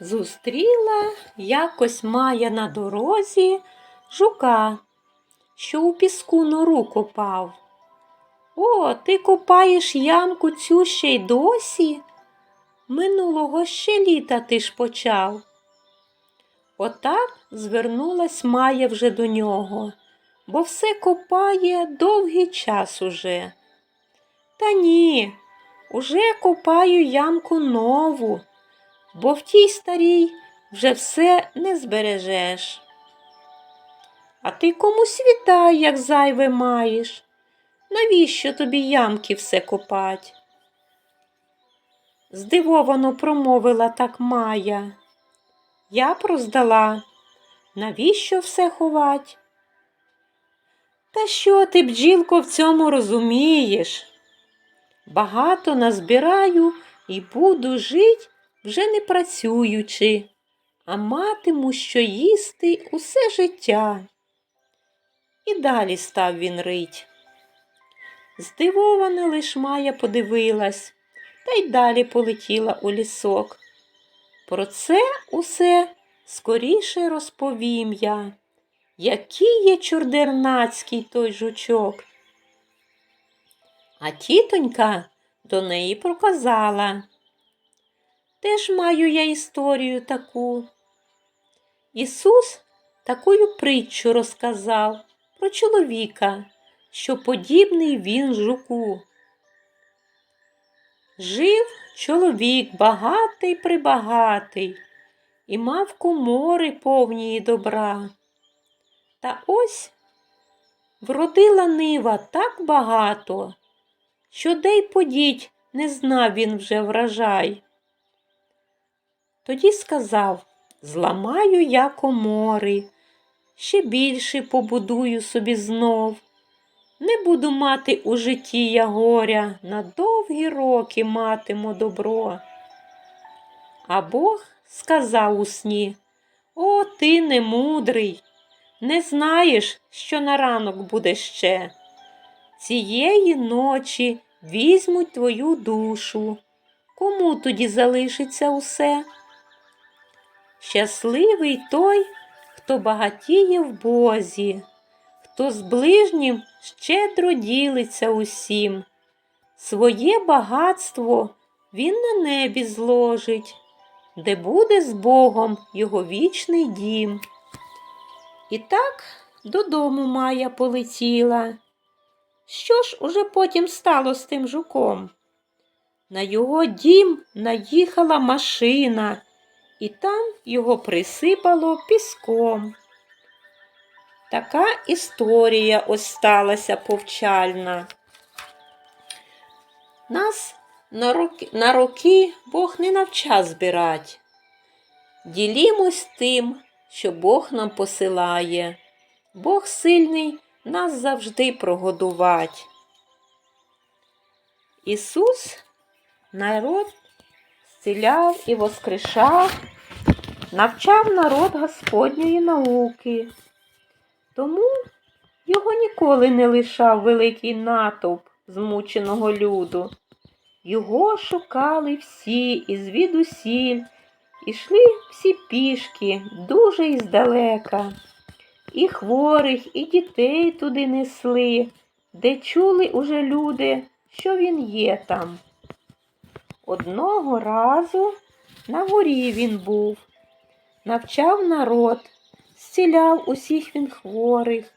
Зустріла якось Майя на дорозі жука, що у піску нору копав. О, ти копаєш ямку цю ще й досі? Минулого ще літа ти ж почав. Отак звернулась Майя вже до нього, бо все копає довгий час уже. Та ні, уже копаю ямку нову, бо в тій старій вже все не збережеш. А ти комусь вітай, як зайве маєш. Навіщо тобі ямки все копать? Здивовано промовила так Майя. Я проздала. Навіщо все ховать? Та що ти, бджілко, в цьому розумієш? Багато назбираю і буду жить, вже не працюючи, а матиму що їсти усе життя. І далі став він рить. Здивована лиш Майя подивилась та й далі полетіла у лісок. Про це усе скоріше розповім я, який є чордернацький той жучок. А тітонька до неї проказала. Теж маю я історію таку. Ісус такою притчу розказав про чоловіка, що подібний він жуку. Жив чоловік багатий прибагатий і мав комори повні добра. Та ось вродила нива так багато, що де й подіть не знав він вже врожай. Тоді сказав Зламаю я комори, ще більше побудую собі знов. Не буду мати у житті я горя, на довгі роки матиму добро. А Бог сказав у сні О, ти немудрий, не знаєш, що на ранок буде ще. Цієї ночі візьмуть твою душу. Кому тоді залишиться усе? Щасливий той, хто багатіє в Бозі, хто з ближнім щедро ділиться усім. Своє багатство він на небі зложить, де буде з Богом його вічний дім. І так додому Майя полетіла. Що ж уже потім стало з тим жуком? На його дім наїхала машина, і там його присипало піском. Така історія ось сталася повчальна. Нас на роки, на роки Бог не навчав збирать. Ділімось тим, що Бог нам посилає. Бог сильний нас завжди прогодувать. Ісус народ зціляв і воскрешав, навчав народ Господньої науки. Тому його ніколи не лишав великий натовп змученого люду. Його шукали всі і звідусіль, ішли всі пішки, дуже і здалека. І хворих, і дітей туди несли, де чули уже люди, що він є там. Одного разу на горі він був, навчав народ, зціляв усіх він хворих,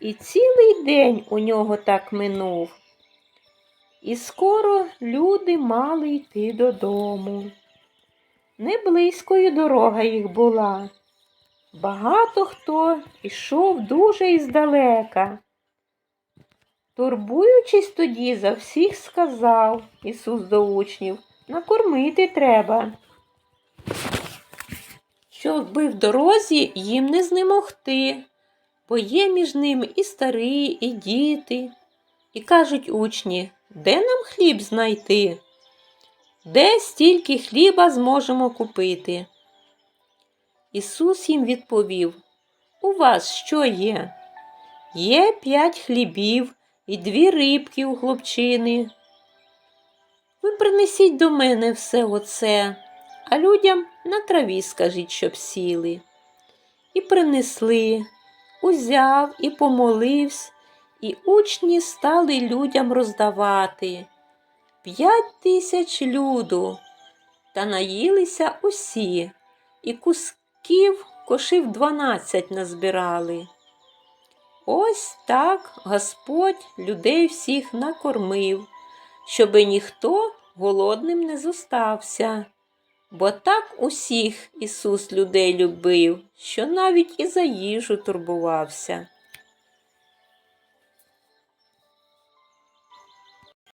і цілий день у нього так минув. І скоро люди мали йти додому. Не близькою дорога їх була. Багато хто йшов дуже іздалека. Турбуючись тоді, за всіх сказав Ісус до учнів, накормити треба. Щоби в дорозі їм не знемогти, бо є між ними і старі, і діти. І кажуть учні, де нам хліб знайти? Де стільки хліба зможемо купити? Ісус їм відповів, у вас що є? Є п'ять хлібів і дві рибки у хлопчини. Ви принесіть до мене все оце, а людям на траві скажіть, щоб сіли. І принесли, узяв і помолився, і учні стали людям роздавати. П'ять тисяч люду, та наїлися усі, і кусків кошив дванадцять назбирали. Ось так Господь людей всіх накормив, щоби ніхто голодним не зостався. Бо так усіх Ісус людей любив, що навіть і за їжу турбувався.